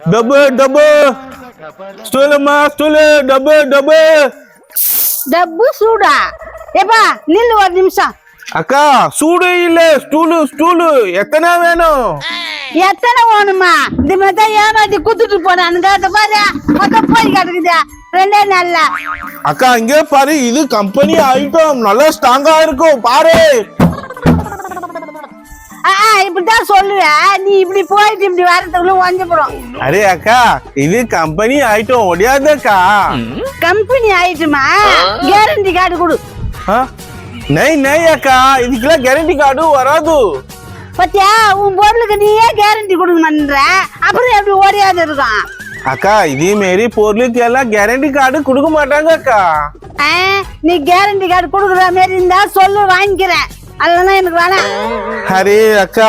டபு டபு ஸ்டூலுமா stool டபு டபு டப்பு சூடா ஏப்பா நில்லு ஒரு நிமிஷம் அக்கா சூடு இல்ல ஸ்டூலு ஸ்டூலு எத்தனை வேணும் எத்தனை வேணுமா இந்த மாதிரி தான் ஏமாத்தி குத்துட்டு போனானுங்க அதை பாரு மொத்தம் போய் கிடக்குது ரெண்டே நாள்ல அக்கா இங்கே பாரு இது கம்பெனி ஐட்டம் நல்லா ஸ்ட்ராங்கா இருக்கும் பாரு ஆ ஆ, இப்படித்தான் சொல்லுவேன். நீ இப்படி போயிட்டு இப்படி வரதுக்குள்ள ஒஞ்சு போறோம் அரே அக்கா இது கம்பெனி ஐட்டம் ஒடியாதக்கா கம்பெனி ஆயிட்டுமா கேரண்டி கார்டு கொடு. ஆ? நை நை அக்கா இதுக்கெல்லாம் கேரண்டி கார்டு வராது. பத்தியா உன் பொருளுக்கு நீயே கேரண்டி கொடுக்க மாட்டேன்ற அப்புறம் எப்படி ஓடியாது இருக்கும்? அக்கா இதே மாரி பொருளுக்கு எல்லாம் கேரண்டி கார்டு கொடுக்க மாட்டாங்க அக்கா. ஆ, நீ கேரண்டி கார்டு கொடுக்குற மாதிரி இருந்தா சொல்லு வாங்கிக்கிறேன். அதெல்லாம் எனக்கு வேணாம் அரே அக்கா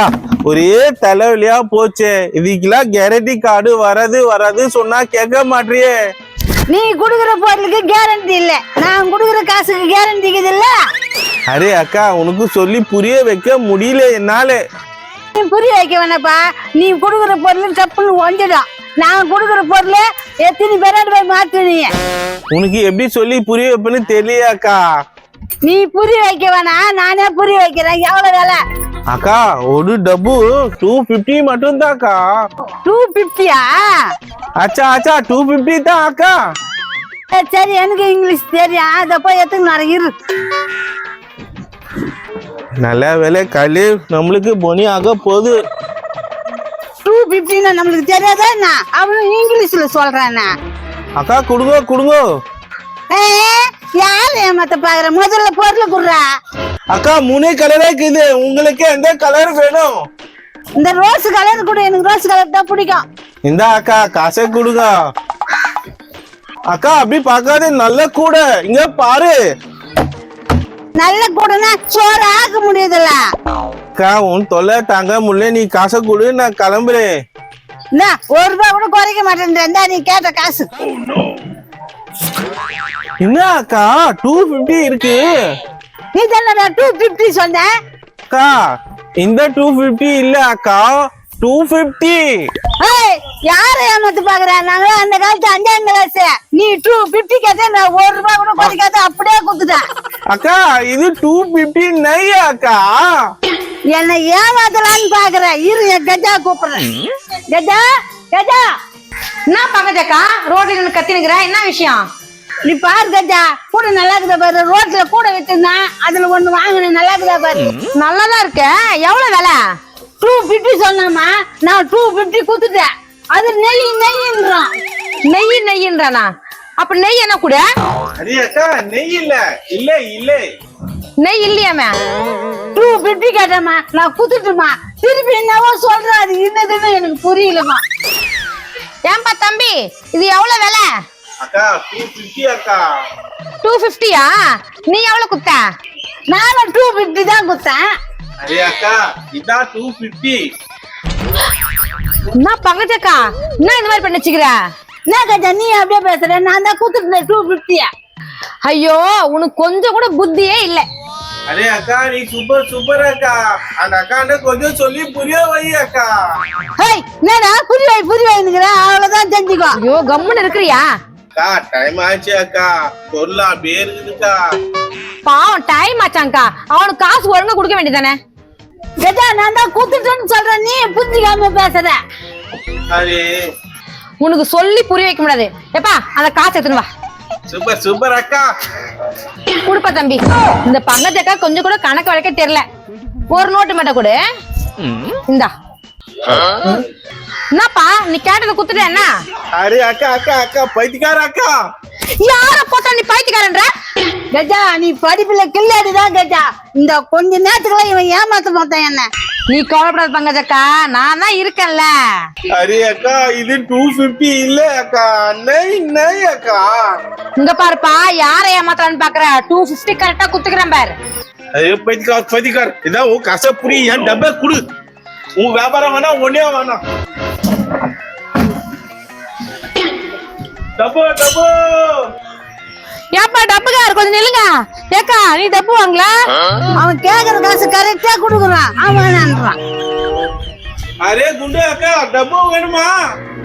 ஒரே தலைவலியா போச்சே. இதுக்கெல்லாம் கேரண்டி கார்டு வராது வராது சொன்னா கேட்க மாட்டியே. நீ கொடுக்குற பொருளுக்கு கேரண்டி இல்ல. நான் கொடுக்குற காசுக்கு கேரண்டி இல்ல. அரே அக்கா உனக்கு சொல்லி புரிய வைக்க முடியல என்னால. நீ புரிய வைக்க வேணாப்பா. நீ கொடுக்குற பொருள் தப்புன்னு ஒஞ்சிடும். நான் கொடுக்குற பொருள் எத்தனை பேராடு போய் மாத்து நீ உனக்கு எப்படி சொல்லி புரிய வைப்பேன்னு தெரியல அக்கா. நீ புரிய வைக்க வேணாம் நானே புரிய வைக்கிறேன். எவ்வளவு வேலை? அக்கா ஒரு டப்பு டூ பிப்டி மட்டும் தான்க்கா டூ பிப்டியா அச்சா அச்சா டூ பிப்டி தான் அக்கா. சரி எனக்கு இங்கிலீஷ் தெரியும். அதை போய் எத்துக்கு இரு. நல்ல வேலை களி நம்மளுக்கு பொனி ஆக போகுது. டூ பிப்டின்னு நம்மளுக்கு தெரியாதா என்ன? அவனும் இங்கிலீஷ்ல சொல்றானே. அக்கா கொடுங்க கொடுங்க. ஏ, யார் ஏமாத்த பாக்குற? முதல்ல பொருள் குடுறா. அக்கா மூணே கலரா இருக்குது. உங்களுக்கு எந்த கலர் வேணும்? இந்த ரோஸ் கலர் கூட. எனக்கு ரோஸ் கலர் தான் பிடிக்கும். இந்த அக்கா காசை கொடுங்க. அக்கா அப்படி பார்க்காத நல்ல கூட. இங்க பாரு. நல்ல கூடனா சோறு ஆக்க முடியுதுல்ல. அக்கா உன் தொல்லை தாங்க முடியல. நீ காசை கொடு நான் கிளம்புறேன். என்ன ஒரு ரூபாய் கூட குறைக்க மாட்டேன் நீ கேட்ட காசு. என்ன அக்கா டூ பிப்டி இருக்கு. நீ தானடா டூ பிப்டி சொன்ன? அக்கா இந்த டூ பிப்டி இல்ல அக்கா டூ பிப்டி யார ஏமாத்து பாக்குற? நாங்க அந்த காலத்து அஞ்சாம் கிளாஸ் நீ டூ பிப்டி கேட்ட நான் ஒரு ரூபாய் கூட குறைக்காத அப்படியே குத்துட்டேன் அக்கா இது டூ பிப்டி நை அக்கா? என்னை ஏமாத்தலான்னு பாக்குற. இரு என் கஜா கூப்பிடுறேன். கஜா கஜா. என்ன பங்கஜக்கா ரோட்ல நின்னு கத்தினுக்கிற? என்ன விஷயம்? நீ பாரு கஜா கூட நல்லா இருக்குதா பாரு. ரோட்ல கூட விட்டுருந்தான் அதுல ஒண்ணு வாங்கினேன் நல்லா இருக்குதா பாரு. நல்லாதான் இருக்க. எவ்வளவு விலை? டூ பிப்டி சொன்னாமா? நான் டூ பிப்டி குத்துட்டேன் அது நெய் நெய்ன்றான் நெய் நெய்ன்றானா அப்ப நெய் என்ன கூட? நெய் இல்ல. இல்ல இல்ல. நெய் இல்லையாமே? டூ பிப்டி கேட்டேம்மா. நான் குத்துட்டுமா திருப்பி என்னவோ சொல்ற அது என்னதுன்னு எனக்கு புரியலமா ஏன்பா தம்பி இது எவ்வளவு விலை? அக்கா டூ பிப்டி அக்கா. டூ பிப்டியா நீ எவ்வளவு குத்த நானும் டூ பிப்டி தான் குத்தேன் அடி அக்கா இதான் டூ பிப்டி என்ன பங்கஜக்கா என்ன இந்த மாதிரி பண்ணி வச்சுக்கிற என்ன கஜா நீ அப்படியே பேசுற? நான் தான் குத்துட்டேன் டூ பிப்டியா ஐயோ உனக்கு கொஞ்சம் கூட புத்தியே இல்ல. அரே அக்கா நீ சூப்பர் சூப்பர் அக்கா. அந்த அக்காண்ட கொஞ்சம் சொல்லி புரிய வை அக்கா. ஹேய் என்னடா புரி வை புரி வைனுக்கிறேன் அவ்வளவுதான் தெரிஞ்சுக்கோ ஐயோ கம்முன்னு இருக்கிறியா? அக்கா டைம் ஆச்சு அக்கா. பொருளா அப்படியே இருக்குதுக்கா பாவம் டைம் ஆச்சாங்கா அவனுக்கு காசு ஒழுங்கா கொடுக்க வேண்டியதானே கஜா நான் தான் குத்துட்டேன்னு சொல்றேன் நீ புரிஞ்சுக்காம பேசுற? உனக்கு சொல்லி புரிய வைக்க முடியாது. எப்பா அந்த காசு எடுத்துன்னு வா. சூப்பர் சூப்பர் அக்கா. குடுப்பா தம்பி. இந்த பங்கஜக்கா கொஞ்சம் கூட கணக்கு வழக்க தெரியல. ஒரு நோட்டு மட்டும் கொடு. இந்தா. என்னப்பா நீ கேட்டதை குத்துட்ட என்ன? அரே அக்கா அக்கா அக்கா பைத்தியக்கார அக்கா. யார போட்டா நீ பைத்தியக்காரன்ற? கஜா நீ படிப்புல கில்லாடி தான் கஜா. இந்த கொஞ்ச நேரத்துக்குள்ள இவன் ஏமாத்த மாட்டான் என்ன? நீ கவலைப்படாத பங்கஜக்கா நான் தான் இருக்கேன்ல. அரே அக்கா இது டூ பிப்டி இல்ல அக்கா. நெய் நெய் அக்கா. இங்க பாருப்பா யார ஏமாத்தலான்னு பாக்குற? டூ பிப்டி கரெக்டா குத்துக்கிறேன் பாரு. அரே பைத்தியக்கார் பைத்தியக்கார். இதான் உன் காசை புரி என் டப்பை குடு. உன் வியாபாரம் வேணா ஒன்னே வேணாம். டப்போ டப்போ. ஏப்பா டப்புக்கார் கொஞ்சம் நில்லுங்க. ஏக்கா நீ டப்பு வாங்கல? அவன் கேக்குற காசு கரெக்டா கொடுக்குறான். அவன் வேணான்றான். அரே குண்டு அக்கா டப்போ வேணுமா?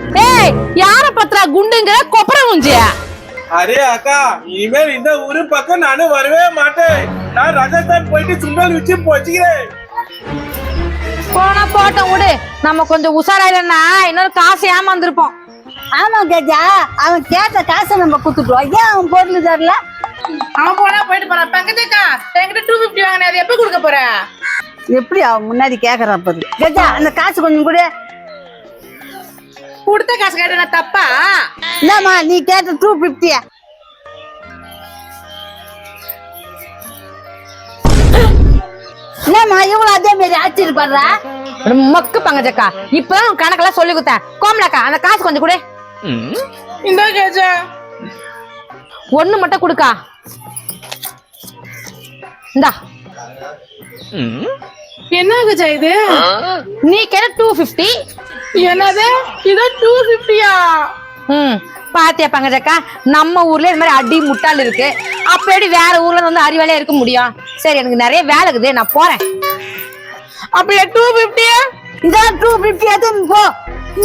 ஏய் டேய் யார பத்திரா குண்டுங்கிற கொப்பர முஞ்சிய அரே அக்கா இனிமேல் இந்த ஊரு பக்கம் நானும் வரவே மாட்டேன். நான் ராஜஸ்தான் போயிட்டு சுண்டல் வச்சு போச்சுக்கிறேன். போனா போட்டோம் விடு. நம்ம கொஞ்சம் உஷாரா இல்லைன்னா இன்னொரு காசு ஏமாந்துருப்போம். ஆமா கஜா. அவன் கேட்ட காசை நம்ம குத்துட்டோம் ஏன் அவன் பொருள் தரல அவன் போனா போயிட்டு போறான். பங்கஜக்கா என்கிட்ட டூ பிப்டி வாங்கினே. அது எப்ப கொடுக்க போற? எப்படி அவன் முன்னாடி கேக்குறான் பாரு. கஜா அந்த காசு கொஞ்சம் கூட. கொடுத்த காசு கேட்ட நான் தப்பா? என்னம்மா நீ கேட்ட டூ பிப்டியா என்னம்மா இவ்வளவு அதே மாதிரி ஆச்சரியப்படுறா மக்கு பங்கஜக்கா. இப்பதான் உன் கணக்கெல்லாம் சொல்லி கொடுத்தேன். கோமலாக்கா அந்த காசு கொஞ்சம் கொடு. இந்த கேஜா. ஒண்ணு மட்டும் கொடுக்கா. இந்தா. என்ன கஜா இது? நீ கேட்ட டூ பிப்டி என்னது? இது டூ பிப்டியா ம். பாத்தியா பங்கஜக்கா நம்ம ஊர்ல இந்த மாதிரி அடி முட்டாள் இருக்கு. அப்ப எப்படி வேற ஊர்ல வந்து அறிவாளியா இருக்க முடியும்? சரி எனக்கு நிறைய வேலை இருக்குது. நான் போறேன். அப்படியே டூ பிப்டியா இதான் டூ பிப்டி எதுவும் போ.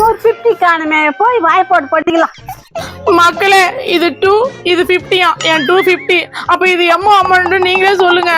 ஒரு பிப்டி காணுமே. போய் வாய்ப்பாடு போட்டுக்கலாம். மக்களே இது டூ இது பிப்டியா என் டூ பிப்டி அப்ப இது எம்மோ அமௌண்ட் நீங்களே சொல்லுங்க.